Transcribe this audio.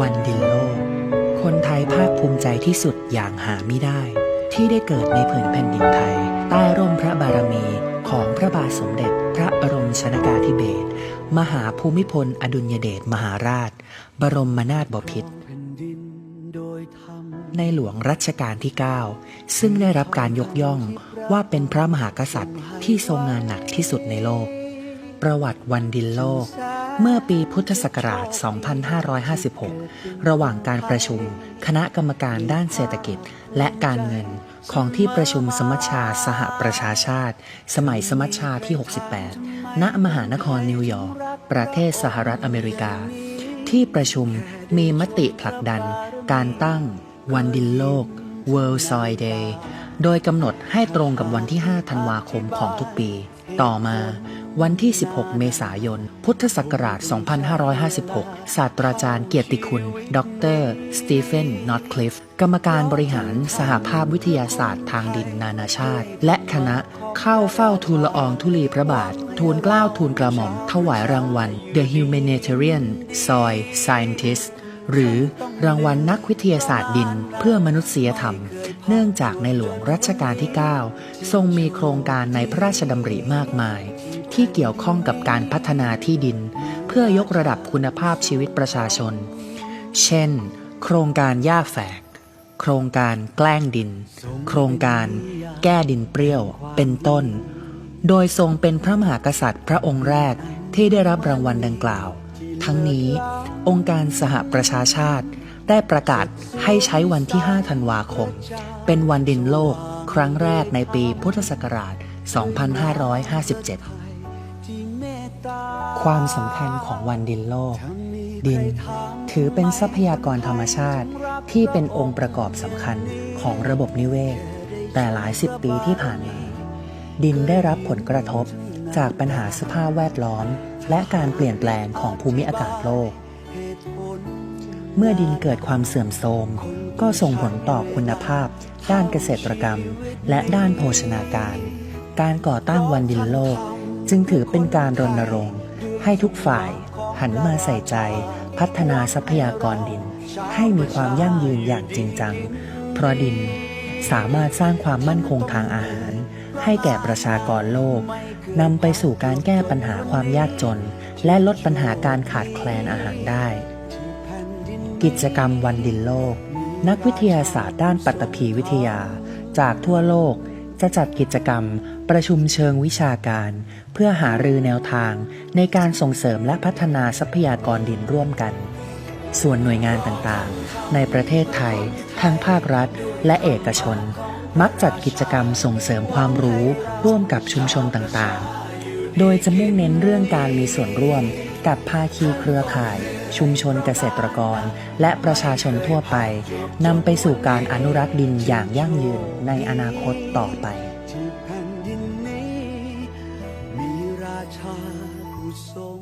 วันดินโลก คนไทยภาคภูมิใจที่สุดอย่างหาไม่ได้ ที่ได้เกิดในผืนแผ่นดินไทย ใต้ร่มพระบารมีของพระบาทสมเด็จพระบรมชนากาธิเบศรมหาภูมิพล อดุลยเดชมหาราช บรมนาถบพิตรในหลวงรัชกาลที่ 9 ซึ่งได้รับการยกย่องว่าเป็นพระมหากษัตริย์ที่ทรงงานหนักที่สุดในโลก ประวัติวันดินโลก เมื่อปีพุทธศักราช 2556 ระหว่างการประชุม คณะกรรมการด้านเศรษฐกิจ และการเงินของที่ประชุมสมัชชาสหประชาชาติ สมัยสมัชชาที่ 68 ณ มหานครนิวยอร์ก ประเทศสหรัฐอเมริกา ที่ประชุมมีมติผลักดัน การตั้ง วันดินโลก World Soil Day โดยกำหนดให้ตรงกับวันที่ 5 ธันวาคมของทุกปี ต่อมา วันที่ 16 เมษายน พุทธศักราช 2556 ศาสตราจารย์เกียรติคุณ ดร สตีเฟน นอตคลิฟกรรมการบริหารสหภาพวิทยาศาสตร์ทางดินนานาชาติ และคณะเข้าเฝ้าทูลละอองธุลีพระบาท ทูลเกล้าทูลกระหม่อม ถวายรางวัล The Humanitarian Soil Scientist หรือรางวัลนักวิทยาศาสตร์ดินเพื่อมนุษยธรรม เนื่องจากในหลวงรัชกาลที่ 9 ทรงมีโครงการในพระราชดำริมากมาย ที่เกี่ยวข้องกับการพัฒนาที่ดิน เพื่อยกระดับคุณภาพชีวิตประชาชน เช่น โครงการหญ้าแฝก โครงการแกล้งดิน โครงการแก้ดินเปรี้ยว เป็นต้น โดยทรงเป็นพระมหากษัตริย์พระองค์แรกที่ได้รับรางวัลดังกล่าว ทั้งนี้องค์การสหประชาชาติได้ประกาศให้ใช้วันที่ 5 ธันวาคม เป็นวันดินโลกครั้งแรกในปีพุทธศักราช 2557 ความสำคัญของวันดินโลก ดิน ถือเป็นทรัพยากรธรรมชาติที่เป็นองค์ประกอบสำคัญของระบบนิเวศ แต่หลายสิบปีที่ผ่านมา ดินได้รับผลกระทบจากปัญหาสภาพแวดล้อม และการเปลี่ยนแปลงของภูมิอากาศโลก เมื่อดินเกิดความเสื่อมโทรมก็ส่งผลต่อคุณภาพ ด้านเกษตรกรรม และด้านโภชนาการ การก่อตั้งวันดินโลก จึงถือเป็นการรณรงค์ให้ทุกฝ่ายหันมาใส่ใจ พัฒนาทรัพยากรดิน ให้มีความยั่งยืนอย่างจริงจัง เพราะดินสามารถสร้างความมั่นคงทางอาหาร ให้แก่ประชากรโลกนำไปสู่การแก้ปัญหาความยากจน และลดปัญหาการขาดแคลนอาหารได้ กิจกรรมวันดินโลก นักวิทยาศาสตร์ด้านปัตภีวิทยา จากทั่วโลก จะจัดกิจกรรม ประชุมเชิงวิชาการ เพื่อหารือแนวทางในการส่งเสริมและพัฒนาทรัพยากรดินร่วมกัน ส่วนหน่วยงานต่างๆ ในประเทศไทย ทั้งภาครัฐ และเอกชน มักจัดกิจกรรมส่งเสริมความรู้ร่วมกับชุมชนต่างๆ โดยจะมุ่งเน้นเรื่องการมีส่วนร่วมกับภาคีเครือข่าย ชุมชนเกษตรกร และประชาชนทั่วไปนำไปสู่การอนุรักษ์ดินอย่างยั่งยืนในอนาคตต่อไปที่แผ่นดินนี้ มีราชาผู้ทรง